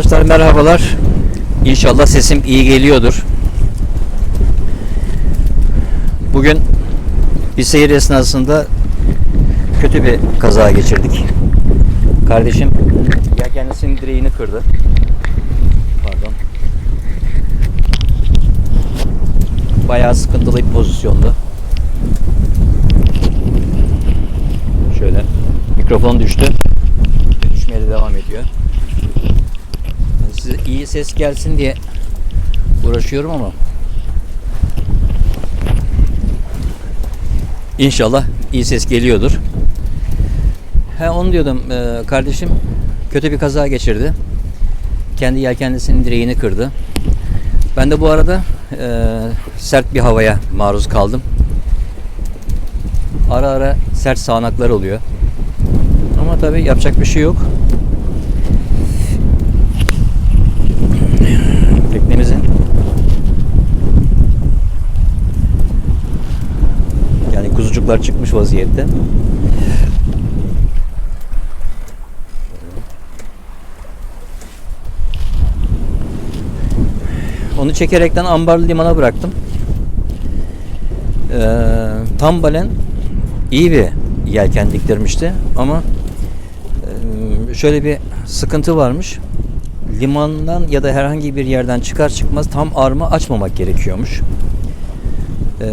Arkadaşlar merhabalar. İnşallah sesim iyi geliyordur. Bugün bir seyir esnasında kötü bir kaza geçirdik. Kardeşim ya kendisinin direğini kırdı. Pardon. Bayağı sıkıntılı bir pozisyondu. Şöyle mikrofon düştü. Düşmeye de devam ediyor. Yani size iyi ses gelsin diye uğraşıyorum ama İnşallah iyi ses geliyordur. He onu diyordum e, kardeşim kötü bir kaza geçirdi. Kendi yelkenlisinin direğini kırdı. Ben de bu arada e, sert bir havaya maruz kaldım. Ara ara sert sağanaklar oluyor. Ama tabii yapacak bir şey yok. Kuzucuklar çıkmış vaziyette. Onu çekerekten Ambarlı Liman'a bıraktım. Ee, tam balen iyi bir yelken diktirmişti ama e, şöyle bir sıkıntı varmış. Limandan ya da herhangi bir yerden çıkar çıkmaz tam arma açmamak gerekiyormuş. Ee,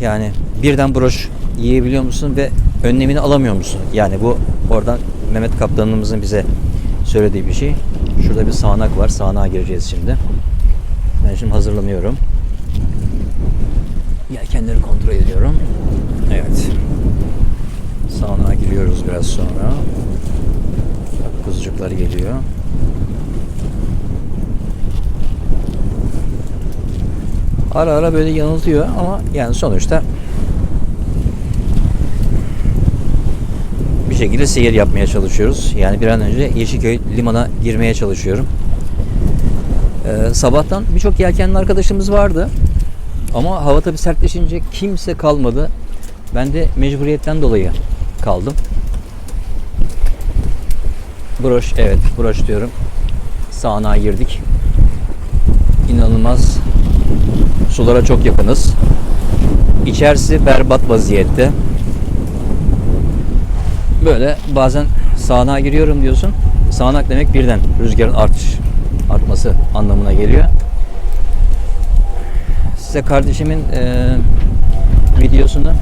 yani birden broş yiyebiliyor musun ve önlemini alamıyor musun? Yani bu oradan Mehmet Kaptanımızın bize söylediği bir şey. Şurada bir sağanak var. Sağanağa gireceğiz şimdi. Ben şimdi hazırlanıyorum. Yelkenleri kontrol ediyorum. Evet. Sağanağa giriyoruz biraz sonra. Kuzucuklar geliyor. Ara ara böyle yanıltıyor ama yani sonuçta bir şekilde seyir yapmaya çalışıyoruz. Yani bir an önce Yeşilköy limana girmeye çalışıyorum. Ee, sabahtan birçok yelkenli arkadaşımız vardı. Ama hava tabi sertleşince kimse kalmadı. Ben de mecburiyetten dolayı kaldım. Broş, evet broş diyorum. Sağanağa girdik. İnanılmaz. Sulara çok yakınız. İçerisi berbat vaziyette. Böyle bazen sağanağa giriyorum diyorsun. Sağanak demek birden rüzgarın artış artması anlamına geliyor. Size kardeşimin e, videosunu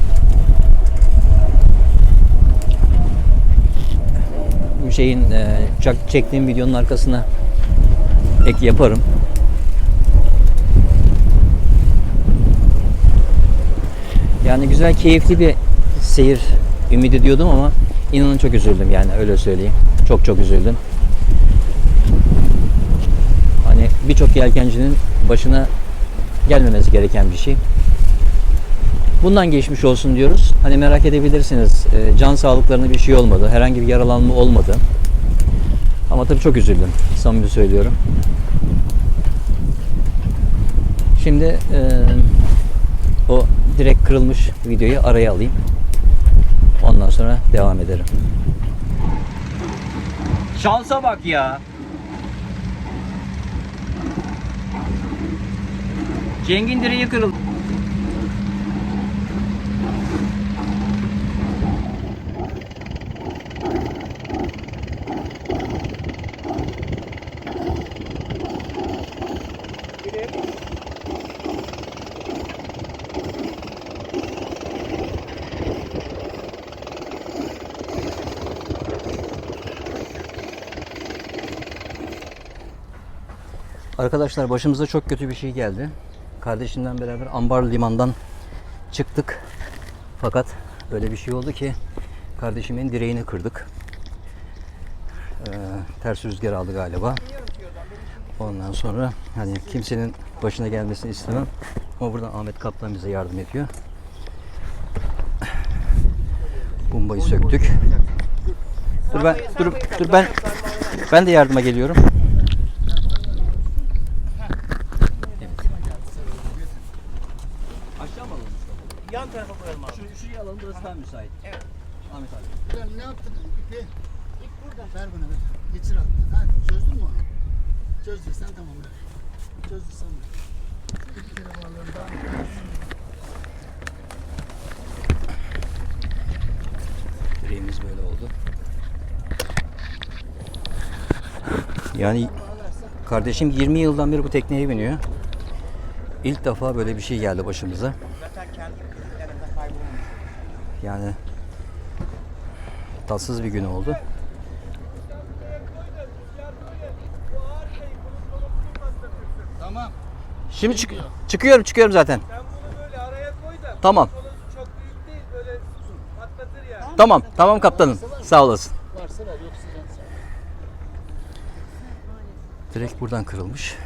şeyin e, çektiğim videonun arkasına ek yaparım. Yani güzel, keyifli bir seyir ümit ediyordum ama inanın çok üzüldüm yani öyle söyleyeyim. Çok çok üzüldüm. Hani birçok yelkencinin başına gelmemesi gereken bir şey. Bundan geçmiş olsun diyoruz. Hani merak edebilirsiniz. e, Can sağlıklarına bir şey olmadı. Herhangi bir yaralanma olmadı. Ama tabii çok üzüldüm. Samimi söylüyorum. Şimdi e, o direkt kırılmış videoyu araya alayım. Ondan sonra devam ederim. Şansa bak ya. Cengin direği kırıldı. Arkadaşlar başımıza çok kötü bir şey geldi. Kardeşimden beraber Ambar Liman'dan çıktık. Fakat öyle bir şey oldu ki kardeşimin direğini kırdık. Ee, ters rüzgar aldı galiba. Ondan sonra hani kimsenin başına gelmesini istemem. Ama buradan Ahmet Kaplan bize yardım ediyor. Bombayı söktük. Dur ben dur dur ben ben de yardıma geliyorum. Aşağı mı alalım? Yan tarafa koyalım abi. Şu, şuraya alalım burası daha müsait. Evet. Ahmet abi. Bilal ne yaptın? İpi. Ver bana ver. Geçir attın. Ha, çözdün mü onu? Çözdüysen tamam. Çözdüysen de. İki kere bağlarım daha. Direğimiz böyle oldu. Yani kardeşim 20 yıldan beri bu tekneye biniyor. İlk defa böyle bir şey geldi başımıza. Yani tatsız bir gün oldu. Tamam. Şimdi çık çıkıyorum çıkıyorum zaten. Tamam. Tamam tamam kaptanım. Sağ olasın. Direkt buradan kırılmış.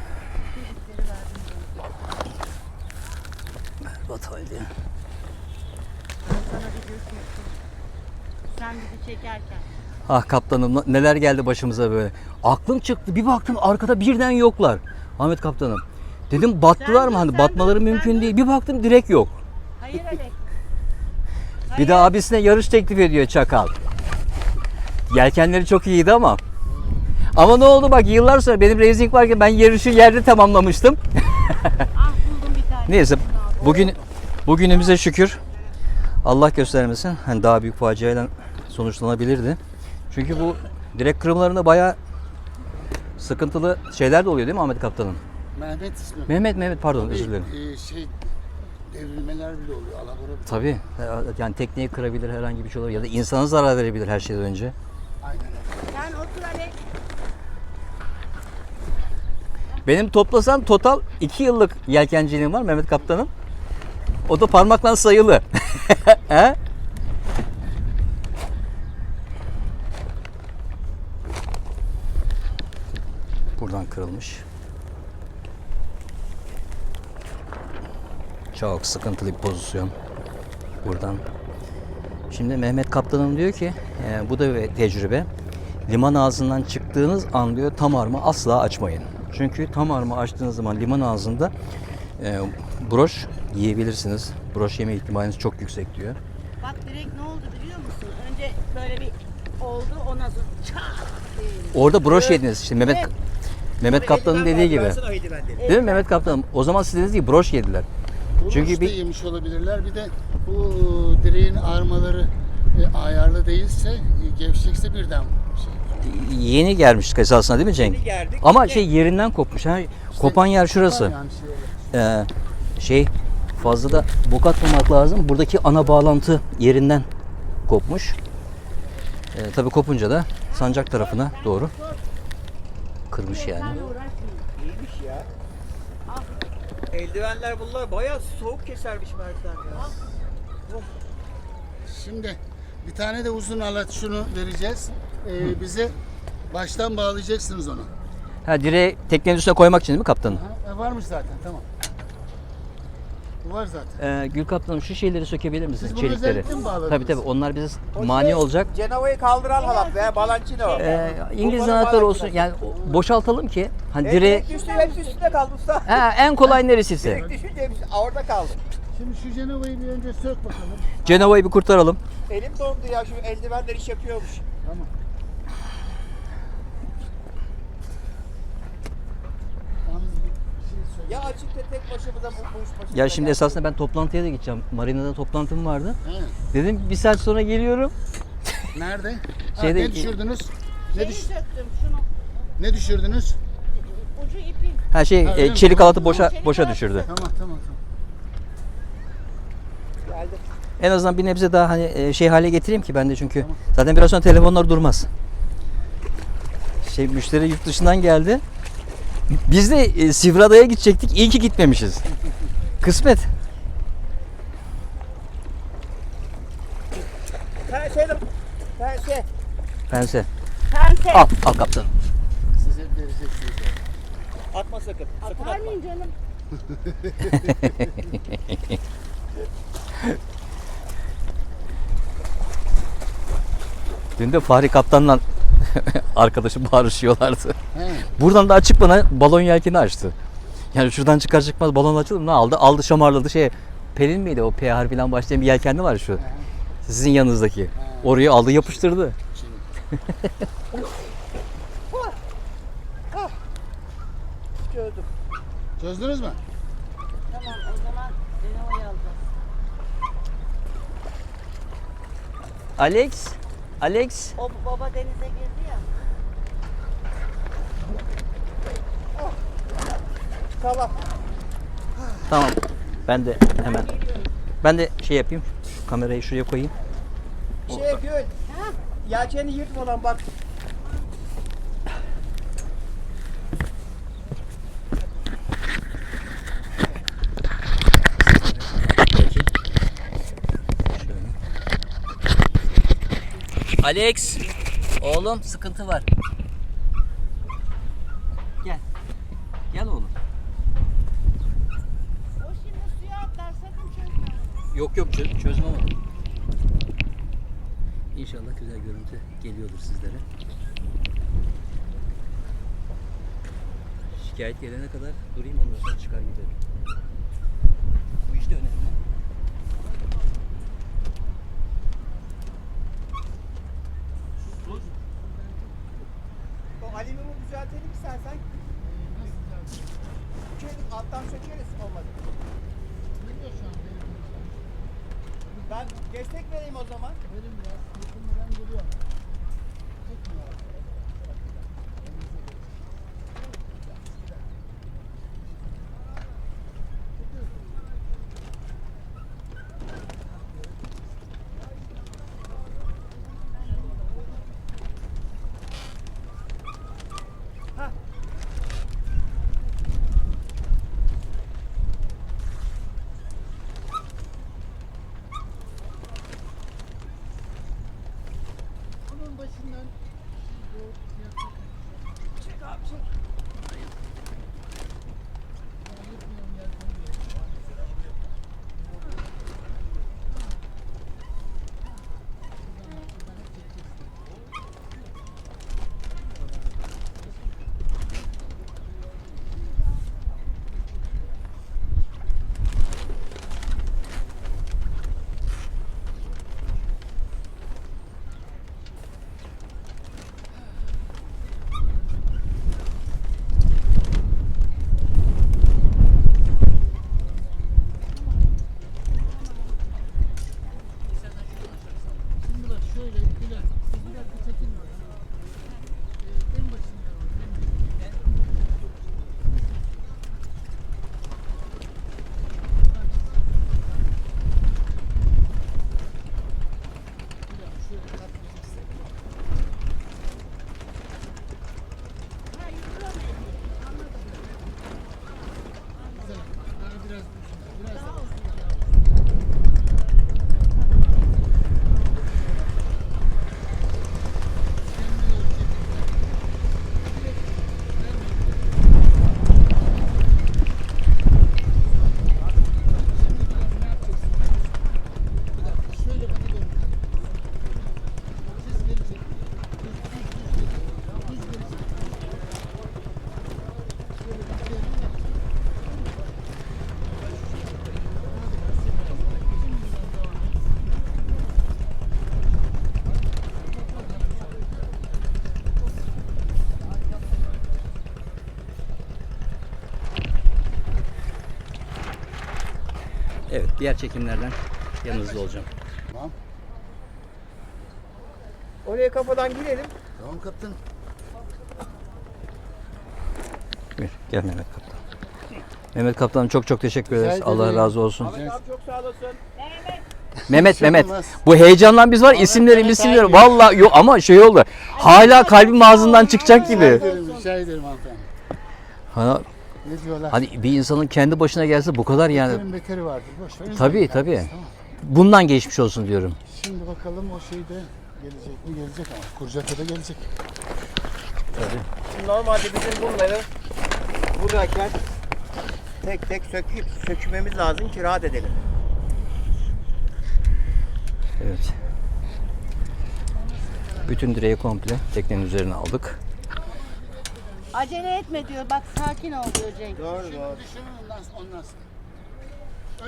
Berbat halde. Sana bir çektim. Sen bizi çekerken. Ah kaptanım neler geldi başımıza böyle. Aklım çıktı bir baktım arkada birden yoklar. Ahmet kaptanım. Dedim battılar Sen mı hani batmaları sen mümkün dur. değil. Bir baktım direkt yok. Hayır Alex. Bir de abisine yarış teklif ediyor çakal. Yelkenleri çok iyiydi ama. Ama ne oldu bak yıllar sonra benim racing varken ben yarışı yerde tamamlamıştım. Ah buldum bir tane. Neyse bugün bugünümüze şükür. Allah göstermesin. Hani daha büyük faciayla sonuçlanabilirdi. Çünkü bu direkt kırımlarında bayağı sıkıntılı şeyler de oluyor değil mi Ahmet Kaptanım? Mehmet ismi. Mehmet Mehmet pardon özür dilerim. E, şey devrilmeler bile oluyor. Alabora bile. Tabii yani tekneyi kırabilir herhangi bir şey olur ya da insana zarar verebilir her şeyden önce. Aynen öyle. Sen otur Alex. Benim toplasam total 2 yıllık yelkenciliğim var Mehmet Kaptan'ın. O da parmakla sayılı. He? Buradan kırılmış. Çok sıkıntılı bir pozisyon. Buradan. Şimdi Mehmet Kaptanım diyor ki e, bu da bir tecrübe. Liman ağzından çıktığınız an diyor tam arma asla açmayın. Çünkü tam arma açtığınız zaman liman ağzında e, broş yiyebilirsiniz. Broş yeme ihtimaliniz çok yüksek diyor. Bak direkt ne oldu biliyor musun? Önce böyle bir oldu ondan sonra diye. Orada broş yediniz işte Mehmet Evet. Mehmet Kaptan'ın dediği gibi. Değil mi Mehmet Kaptanım? O zaman siz dediniz ki broş yediler. Bunu Çünkü işte bir- yemiş olabilirler. Bir de bu direğin armaları e, ayarlı değilse, e, gevşekse birden şey. Yeni gelmiştik esasında değil mi Cenk? Yeni geldik. Ama şey yerinden kopmuş. Ha, kopan yer şurası. Yani şey. Ee, şey fazla da bok atmamak lazım. Buradaki ana bağlantı yerinden kopmuş. Ee, tabii kopunca da sancak tarafına doğru kırmış yani. İyiymiş ya. Eldivenler bunlar bayağı soğuk kesermiş Mert'ten ya. Şimdi bir tane de uzun alet şunu vereceğiz. E, bize baştan bağlayacaksınız onu. Ha direği teknenin üstüne koymak için değil mi kaptanım? Ha, e, varmış zaten tamam. Bu var zaten. Ee, Gül kaptanım şu şeyleri sökebilir misiniz? Siz Çelikleri. Tabii tabii onlar bize mani şey, olacak. Cenova'yı kaldıran halat veya Balancino. Ee, İngiliz anahtarı olsun. Yani boşaltalım ki hani Evet, direği direkt üstü, hepsi üstünde kaldı usta. ha, en kolay neresiyse. Direkt düşünce hepsi orada kaldı. Şimdi şu Cenova'yı bir önce sök bakalım. Cenova'yı bir kurtaralım. Elim dondu ya şu eldivenler iş yapıyormuş. Tamam. Yalnız bir şey söyle. Ya açıkta tek başımıza bu, bu iş başımıza Ya şimdi geldi. esasında ben toplantıya da gideceğim. Marina'da toplantım vardı. He. Dedim bir saat sonra geliyorum. Nerede? Ha, Şeyde- ne düşürdünüz? Ne, Şeyi düş söktüm şunu. ne düşürdünüz? Ucu ipin. Her şey Ha, e, öyle mi? çelik halatı boşa Çelik boşa halatı. düşürdü. Tamam tamam tamam. Geldi. En azından bir nebze daha hani e, şey hale getireyim ki ben de çünkü zaten biraz sonra telefonlar durmaz. Şey müşteri yurt dışından geldi. Biz de e, Sivriada'ya gidecektik. İyi ki gitmemişiz. Kısmet. Sen şey sen şey. Pense. Pense. Al, al kaptan. Size vereceksiniz. Atma sakın. Sakın atma. Vermeyin canım. Dün de Fahri Kaptan'la arkadaşım bağırışıyorlardı. He. Buradan da açık bana balon yelkeni açtı. Yani şuradan çıkar çıkmaz balon açıldı ne aldı? Aldı şamarladı şey. Pelin miydi o P harfiyle başlayan bir yelkenli var şu. Sizin yanınızdaki. Oraya aldı yapıştırdı. çözdüm. Çözdünüz mü? Tamam o zaman Renault'u alacağız. Alex, Alex. O baba denize girdi ya. Tamam. Tamam. Ben de hemen. Ben de şey yapayım. Şu kamerayı şuraya koyayım. Şey Gül. Yelkeni yırtmadan bak. Alex. Oğlum sıkıntı var. Gel. Gel oğlum. O şimdi suya atlar sakın çözme. Yok yok çö- çözmem onu. İnşallah güzel görüntü geliyordur sizlere. Şikayet gelene kadar durayım ondan sonra çıkar giderim. Bu işte önemli. O alüminyumu düzeltelim istersen. Sökelim, alttan sökeriz olmadı. Ben destek vereyim o zaman. Bunun başından Çek abi çek. Şimdi bak şöyle bir dakika. Bir dakika çekin bak. Ee, en başından al. Bir dakika şöyle katlayacaksın. Güzel. Daha biraz biraz daha. Bir dakika şöyle bana doğru. Siz gelecek. Biz gelecek. Şöyle bir kere. Evet diğer çekimlerden yanınızda olacağım. Tamam. Oraya kafadan girelim. Tamam kaptan. Buyur, Gel Mehmet Kaptan. Mehmet Kaptan çok çok teşekkür Rica ederiz. Allah ederim. razı olsun. Ahmet abi çok sağ olasın. Mehmet Mehmet. olmaz. Bu heyecandan biz var ya, isimleri Mehmet isimleri abi. vallahi yok ama şey oldu. Hala kalbim ağzından çıkacak Rica gibi. ederim, rica ederim hanımefendi. Ha, Ne diyorlar? hani bir insanın kendi başına gelse bu kadar yani. Beterin beteri vardır. Boş ver. Tabii, tabii. Tamam. Bundan geçmiş olsun diyorum. Şimdi bakalım o şey de gelecek mi? Gelecek ama. Kurcata da gelecek. Şimdi normalde bizim bunları buradayken tek tek söküp sökmemiz lazım ki rahat edelim. Evet. Bütün direği komple teknenin üzerine aldık. Acele etme diyor. Bak sakin ol diyor Cenk. Doğru doğru. Düşünün ondan, ondan sonra.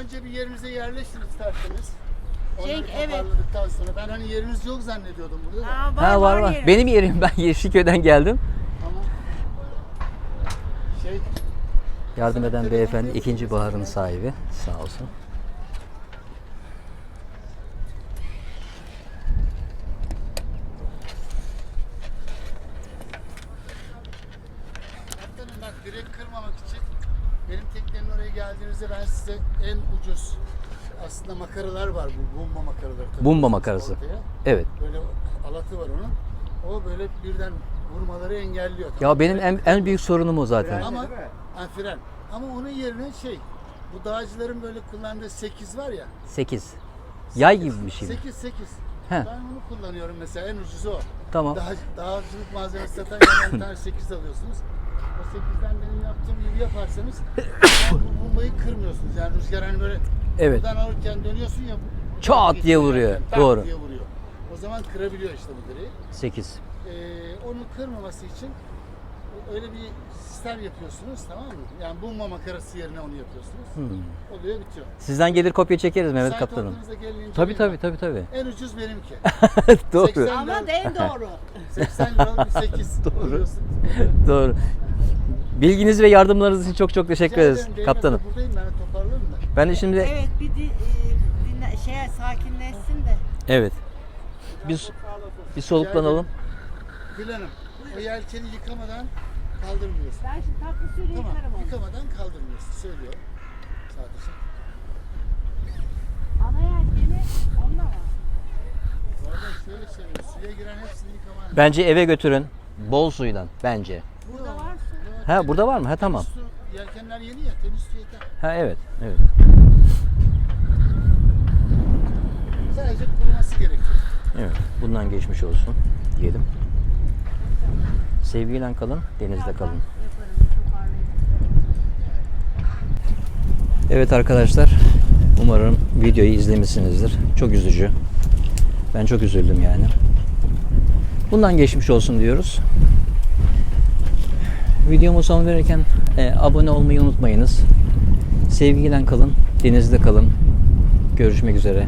Önce bir yerimize yerleştin isterseniz. Onları Cenk, evet. toparladıktan sonra. Ben hani yeriniz yok zannediyordum burada da. Ha, var, Ha var var. yerim. Benim yerim ben Yeşilköy'den geldim. Tamam. Şey, Yardım eden beyefendi ikinci baharın sahibi. Sağ olsun. Kırmamak için benim teknenin oraya geldiğinizde ben size en ucuz aslında makaralar var bu bomba makaraları. Bomba makarası. Ortaya. Evet. Böyle alatı var onun. O böyle birden vurmaları engelliyor. Ya benim en, en büyük sorunum o zaten. Ama fren. Ama onun yerine şey bu dağcıların böyle kullandığı 8 var ya. 8. Yay gibi bir şey mi? 8 8. He. Ben onu kullanıyorum mesela en ucuzu o. Tamam. Dağ, dağcılık malzemesi satan yerden bir tane 8 alıyorsunuz. O 8'den benim yaptığım gibi yaparsanız yani bu bombayı kırmıyorsunuz. Yani rüzgar hani böyle Evet. buradan alırken dönüyorsun ya. bu- Çat geçiyor diye vuruyor. tak Doğru. diye vuruyor. O zaman kırabiliyor işte bu direği. 8. Ee, onu kırmaması için öyle bir sistem yapıyorsunuz tamam mı? Yani bomba makarası yerine onu yapıyorsunuz. Oluyor bitiyor. Sizden gelir kopya çekeriz Mehmet Müsait Kaptanım. olduğunuzda gelin Tabii tabii tabii tabii. En ucuz benimki. Doğru. 80 Ama lira- en doğru. 80 liralık bir 8 Doğru. Doğru. Bilginiz ve yardımlarınız için çok çok teşekkür ederiz kaptanım. Buradayım ben toparlarım da. Ben de şimdi Evet bir di, e, dinle, şeye sakinleşsin de. evet. Bir, bir soluklanalım. Gül Hanım, o yelkeni yıkamadan kaldırmıyorsun. Ben şimdi tatlı suyla Tamam, yıkarım onu. yıkamadan kaldırmıyorsun. Söylüyorum. Sadece. Ana yelkeni onunla var. Bu arada şöyle söyleyeyim. Suya giren hepsini yıkaman. Bence eve götürün. Bol suyla bence. Burada var su. Ha burada var mı? Ha tamam. Temiz su, yelkenler yeni ya, temiz su yeter. Ha evet. Evet. Sadece kuruması gerekiyor. Evet. Bundan geçmiş olsun diyelim. Sevgiyle kalın, denizde kalın. Yaparım çok ağrıyor. Evet arkadaşlar, umarım videoyu izlemişsinizdir. Çok üzücü. Ben çok üzüldüm yani. Bundan geçmiş olsun diyoruz. Videomu son verirken e, abone olmayı unutmayınız. Sevgiyle kalın, denizde kalın. Görüşmek üzere.